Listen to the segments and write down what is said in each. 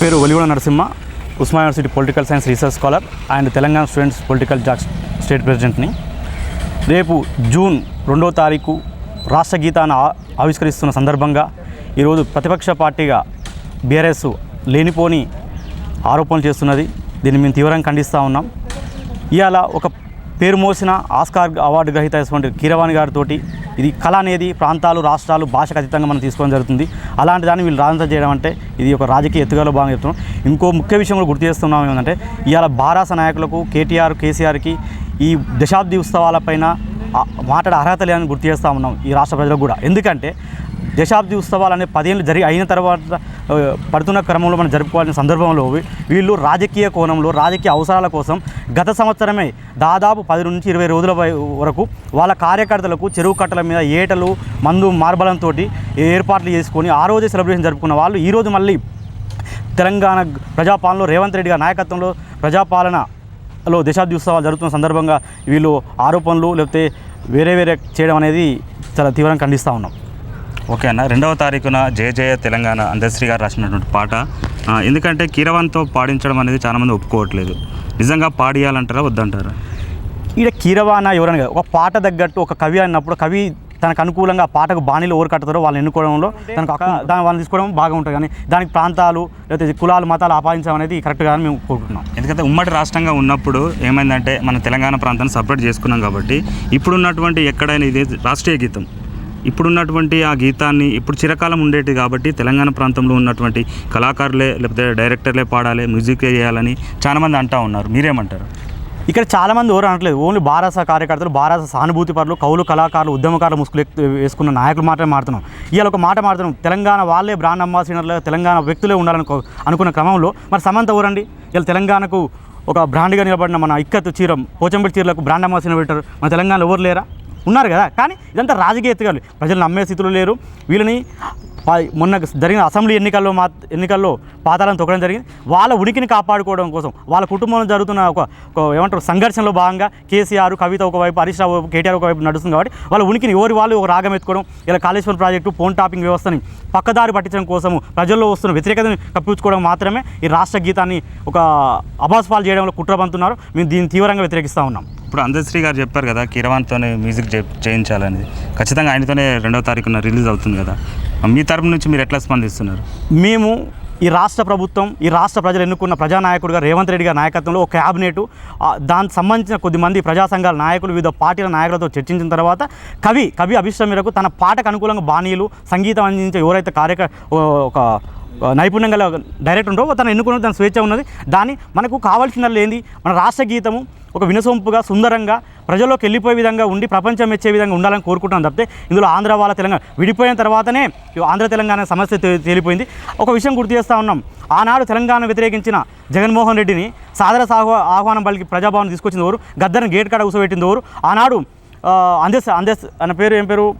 పేరు Oligonda Narasimha Osmania university political science research scholar and Telangana students political JAC state ప్రెసిడెంట్ని రేపు June రెండో తారీఖు రాష్ట్ర గీతాన్ని ఆవిష్కరిస్తున్న సందర్భంగా ఈరోజు ప్రతిపక్ష పార్టీగా బీఆర్ఎస్ లేనిపోని ఆరోపణలు చేస్తున్నది. దీన్ని మేము తీవ్రంగా ఖండిస్తూ ఉన్నాం. ఇవాళ ఒక పేరు మోసిన ఆస్కార్ అవార్డు గ్రహీత అయినటువంటి కీరవాణి గారితో ఇది కళ అనేది ప్రాంతాలు రాష్ట్రాలు భాషకు అతీతంగా మనం తీసుకోవడం జరుగుతుంది. అలాంటి దాన్ని వీళ్ళు రాజంతా చేయడం అంటే ఇది ఒక రాజకీయ ఎత్తుగలో భాగంగా చెప్తున్నాం. ఇంకో ముఖ్య విషయం కూడా గుర్తు చేస్తున్నాం ఏంటంటే ఇవాళ బారాస నాయకులకు కేటీఆర్ కేసీఆర్కి ఈ దశాబ్ది ఉత్సవాలపైన మాట్లాడే అర్హత లేదని గుర్తు చేస్తూ ఉన్నాం ఈ రాష్ట్ర ప్రజలకు కూడా. ఎందుకంటే దశాబ్ది ఉత్సవాలు అనే పదేళ్ళు జరిగి అయిన తర్వాత పడుతున్న క్రమంలో మనం జరుపుకోవాల్సిన సందర్భంలో వీళ్ళు రాజకీయ కోణంలో రాజకీయ అవసరాల కోసం గత సంవత్సరమే దాదాపు పది నుంచి ఇరవై రోజుల వై- వరకు వాళ్ళ కార్యకర్తలకు చెరువు కట్టల మీద ఏటలు మందు మార్బలంతో ఏర్పాట్లు చేసుకొని ఆ రోజే సెలబ్రేషన్ జరుపుకున్న వాళ్ళు. ఈరోజు మళ్ళీ తెలంగాణ ప్రజాపాలనలో రేవంత్ రెడ్డి గారి నాయకత్వంలో ప్రజాపాలనలో దశాబ్ది ఉత్సవాలు జరుగుతున్న సందర్భంగా వీళ్ళు ఆరోపణలు లేకపోతే వేరే వేరే చేయడం అనేది చాలా తీవ్రంగా ఖండిస్తూ ఉన్నాం. ఓకే అన్న. రెండవ తారీఖున జయ జయ తెలంగాణ అందశ్రీ గారు రాసినటువంటి పాట. ఎందుకంటే కీరవాన్తో పాడించడం అనేది చాలామంది ఒప్పుకోవట్లేదు. నిజంగా పాడియాలంటారా వద్దంటారా? ఈడ కీరవాన ఎవరైనా. ఒక పాట తగ్గట్టు ఒక కవి అన్నప్పుడు కవి తనకు అనుకూలంగా ఆ పాటకు బాణీలు ఎవరు కడతారో వాళ్ళని ఎన్నుకోవడంలో తనకు దాని వాళ్ళని తీసుకోవడం బాగా ఉంటుంది. కానీ దానికి ప్రాంతాలు లేకపోతే కులాలు మతాలు ఆపాదించడం అనేది కరెక్ట్ కాదని మేము కోరుకుంటున్నాం. ఎందుకంటే ఉమ్మడి రాష్ట్రంగా ఉన్నప్పుడు ఏమైందంటే మన తెలంగాణ ప్రాంతాన్ని సపరేట్ చేసుకున్నాం కాబట్టి ఇప్పుడున్నటువంటి ఎక్కడైనా ఇది రాష్ట్రీయ గీతం. ఇప్పుడున్నటువంటి ఆ గీతాన్ని ఇప్పుడు చిరకాలం ఉండేటి కాబట్టి తెలంగాణ ప్రాంతంలో ఉన్నటువంటి కళాకారులే లేకపోతే డైరెక్టర్లే పాడాలి మ్యూజిక్ చేయాలని చాలామంది అంటా ఉన్నారు. మీరేమంటారు? ఇక్కడ చాలామంది ఎవరు అనట్లేదు. ఓన్లీ బారాస కార్యకర్తలు బారాస సానుభూతి పరులు కౌలు కళాకారులు ఉద్యమకారులు ముసుగులు వేసుకున్న నాయకులు మాత్రమే మాడుతున్నాం ఇవాళ ఒక మాట మాడుతున్నాం తెలంగాణ వాళ్ళే బ్రాండ్ అంబాసిడర్లు తెలంగాణ వ్యక్తులే ఉండాలని అనుకున్న క్రమంలో మరి సమంత ఎవరండి? ఇలా తెలంగాణకు ఒక బ్రాండ్గా నిలబడిన మన ఇక్కత్ చీరం పోచంపేట చీరలకు బ్రాండ్ అంబాసిడర్ పెట్టారు. మన తెలంగాణలో ఎవరు లేరా? ఉన్నారు కదా. కానీ ఇదంతా రాజకీయ ఎత్తుగాలు ప్రజలు నమ్మే స్థితిలో లేరు. వీళ్ళని మొన్న జరిగిన అసెంబ్లీ ఎన్నికల్లో మా ఎన్నికల్లో పాతాలను తొక్కడం జరిగింది. వాళ్ళ ఉనికిని కాపాడుకోవడం కోసం వాళ్ళ కుటుంబంలో జరుగుతున్న ఒక ఒక ఏమంటారు సంఘర్షణలో భాగంగా కేసీఆర్ కవిత ఒకవైపు హరీష్ రావు కేటీఆర్ ఒకవైపు నడుస్తుంది కాబట్టి వాళ్ళ ఉనికిని ఎవరి వాళ్ళు ఒక రాగం ఎత్తుకోవడం ఇలా కాళేశ్వరం ప్రాజెక్టు ఫోన్ టాపింగ్ వ్యవస్థని పక్కదారి పట్టించడం కోసము ప్రజల్లో వస్తున్న వ్యతిరేకతను కప్పించుకోవడం మాత్రమే ఈ రాష్ట్ర గీతాన్ని ఒక అబాస్పాలు చేయడంలో కుట్ర పంతున్నారు మేము దీన్ని తీవ్రంగా వ్యతిరేకిస్తూ ఉన్నాం. ఇప్పుడు అందశ్రీ గారు చెప్పారు కదా కిరవాన్తోనే మ్యూజిక్ చేయించాలని ఖచ్చితంగా ఆయనతోనే రెండవ తారీఖున రిలీజ్ అవుతుంది కదా. మీ తరపు నుంచి మీరు ఎట్లా స్పందిస్తున్నారు? మేము ఈ రాష్ట్ర ప్రభుత్వం ఈ రాష్ట్ర ప్రజలు ఎన్నుకున్న ప్రజానాయకుడిగా రేవంత్ రెడ్డి గారి నాయకత్వంలో ఒక క్యాబినెట్ దానికి సంబంధించిన కొద్దిమంది ప్రజా సంఘాల నాయకులు వివిధ పార్టీల నాయకులతో చర్చించిన తర్వాత కవి కవి అభిష్టం మేరకు తన పాటకు అనుకూలంగా బాణీలు సంగీతం అందించే ఎవరైతే కార్యక ఒక నైపుణ్యం గల డైరెక్టర్ ఉండో తను ఎన్నుకున్న తన స్వేచ్ఛ ఉన్నది. దాన్ని మనకు కావాల్సిన ఏంది? మన రాష్ట్ర గీతము ఒక వినసొంపుగా సుందరంగా ప్రజల్లోకి వెళ్ళిపోయే విధంగా ఉండి ప్రపంచం మెచ్చే విధంగా ఉండాలని కోరుకుంటున్నాం తప్పితే ఇందులో ఆంధ్ర వాళ్ళ తెలంగాణ విడిపోయిన తర్వాతనే ఆంధ్ర తెలంగాణ సమస్య తే- తేలిపోయింది. ఒక విషయం గుర్తు చేస్తూ ఉన్నాం. ఆనాడు తెలంగాణ వ్యతిరేకించిన జగన్మోహన్ రెడ్డిని సాదర సాహు ఆహ్వానం పలికి ప్రజాభవన్ తీసుకొచ్చింది ఎవరు? గద్దర్ని గేట్ కాడ కూర్చోబెట్టింది ఎవరు? ఆనాడు అందేస్ అందేస్ అన్న పేరు ఏం పేరు?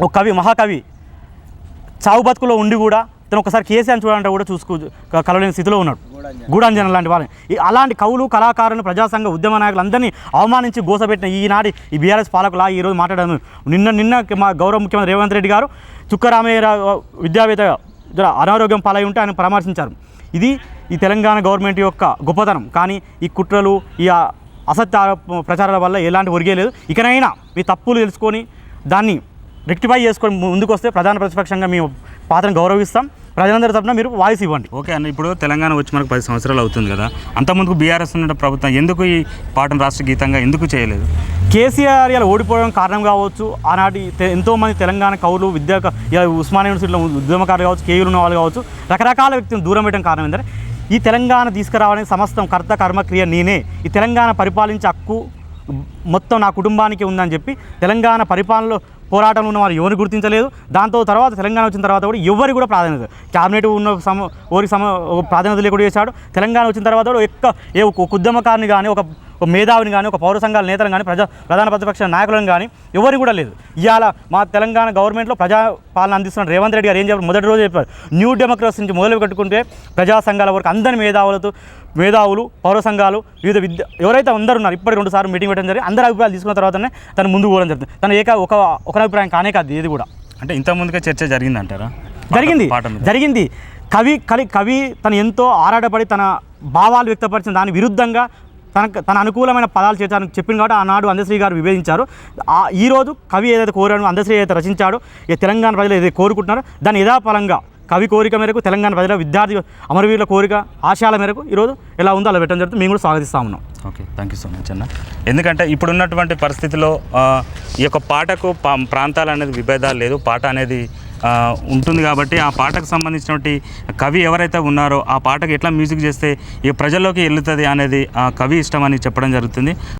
ఒక కవి మహాకవి. చావు బతుకులో ఉండి కూడా తను ఒకసారి కేసీఆర్ చూడాలంటే కూడా చూసుకో కలవలేని స్థితిలో ఉన్నాడు. గూడాంజన. లాంటి వాళ్ళని. ఈ అలాంటి కవులు కళాకారులను ప్రజాసంఘ ఉద్యమ నాయకులందరినీ అవమానించి గోసపెట్టిన ఈనాటి ఈ బీఆర్ఎస్ పాలకులా ఈరోజు మాట్లాడాను నిన్న నిన్న మా గౌరవ ముఖ్యమంత్రి రేవంత్ రెడ్డి గారు చుక్కరామయ్య విద్యావేత్త అనారోగ్యం పాలై ఉంటే ఆయన పరామర్శించారు. ఇది ఈ తెలంగాణ గవర్నమెంట్ యొక్క గొప్పతనం. కానీ ఈ కుట్రలు ఈ అసత్య ప్రచారాల వల్ల ఎలాంటి ఒరిగే లేదు. ఇకనైనా మీ తప్పులు తెలుసుకొని దాన్ని రెక్టిఫై చేసుకొని ముందుకు వస్తే ప్రధాన ప్రతిపక్షంగా మేము పాత్రను గౌరవిస్తాం. ప్రజలందరి తరపున మీరు వాయిస్ ఇవ్వండి. ఓకే అన్న ఇప్పుడు తెలంగాణ వచ్చి మనకు పది సంవత్సరాలు అవుతుంది కదా అంతకుముందుకు బీఆర్ఎస్ ఉన్న ప్రభుత్వం ఎందుకు ఈ పాటను రాష్ట్ర గీతంగా ఎందుకు చేయలేదు? కేసీఆర్ ఇలా ఓడిపోవడం కారణం కావచ్చు. ఆనాటి ఎంతోమంది తెలంగాణ కౌలు విద్యా ఇలా ఉస్మానియా యూనివర్సిటీలో ఉద్యమకారులు కావచ్చు కేయూలు ఉన్న వాళ్ళు కావచ్చు రకరకాల వ్యక్తులను దూరం పెట్టడం కారణం ఏంటంటే ఈ తెలంగాణ తీసుకురావడానికి సమస్తం కర్త కర్మక్రియ నేనే. ఈ తెలంగాణ పరిపాలించే హక్కు మొత్తం నా కుటుంబానికి ఉందని చెప్పి తెలంగాణ పరిపాలనలో పోరాటంలో ఉన్న వారు ఎవరిని గుర్తించలేదు. దాంతో తర్వాత తెలంగాణ వచ్చిన తర్వాత కూడా ఎవరికి కూడా ప్రాధాన్యత క్యాబినెట్ ఉన్న సమ ఓరి సమ ప్రాధాన్యత లేకుండా చేశాడు. తెలంగాణ వచ్చిన తర్వాత కూడా ఎక్క ఏ ఒక ఉద్యమకారిని కానీ ఒక మేధావిని కానీ ఒక పౌర సంఘాల నేతలను కానీ ప్రజా ప్రధాన ప్రతిపక్ష నాయకులను కానీ ఎవరు కూడా లేదు. ఇవాళ మా తెలంగాణ గవర్నమెంట్లో ప్రజా పాలన అందిస్తున్న రేవంత్ రెడ్డి గారు ఏం చెప్పారు? మొదటి రోజు చెప్పారు. న్యూ డెమోక్రసీ నుంచి మొదలు కట్టుకుంటే ప్రజా సంఘాల వరకు అందరి మేధావులతో మేధావులు పౌర సంఘాలు వివిధ విద్య ఎవరైతే అందరు ఉన్నారు ఇప్పటికి రెండు సార్లు మీటింగ్ పెట్టడం జరిగింది అందరి అభిప్రాయాలు తీసుకున్న తర్వాతనే తను ముందుకు పోవడం జరుగుతుంది. తను ఏక ఒక ఒక అభిప్రాయం కానే కాదు ఇది కూడా. అంటే ఇంత ముందుగా చర్చ జరిగిందంటారా? జరిగింది. పాట మీద. జరిగింది. కవి కలి కవి తను ఎంతో ఆరాటపడి తన భావాలు వ్యక్తపరిచిన దాని విరుద్ధంగా తన తన అనుకూలమైన పదాలు చేర్చాలని చెప్పింది కాబట్టి ఆనాడు అందశ్రీ గారు విభేదించారు. ఈరోజు కవి ఏదైతే కోరాడో అందశ్రీ ఏదైతే రచించాడో ఈ తెలంగాణ ప్రజలు ఏదైతే కోరుకుంటున్నారో దాని యథాఫలంగా కవి కోరిక మేరకు తెలంగాణ ప్రజల విద్యార్థి అమరవీరుల కోరిక ఆశయాల మేరకు ఈరోజు ఎలా ఉందో అలా పెట్టడం జరుగుతుంది. మేము కూడా స్వాగతిస్తా ఉన్నాం. Okay thank you so much అన్న. ఎందుకంటే ఇప్పుడున్నటువంటి పరిస్థితిలో ఈ యొక్క పాటకు పా- ప్రాంతాలు అనేది విభేదాలు లేదు. పాట అనేది ఉంటుంది కాబట్టి ఆ పాటకు సంబంధించినటువంటి కవి ఎవరైతే ఉన్నారో ఆ పాటకు ఎట్లా మ్యూజిక్ చేస్తే ఈ ప్రజల్లోకి వెళ్తుంది అనేది ఆ కవి ఇష్టం అని చెప్పడం జరుగుతుంది.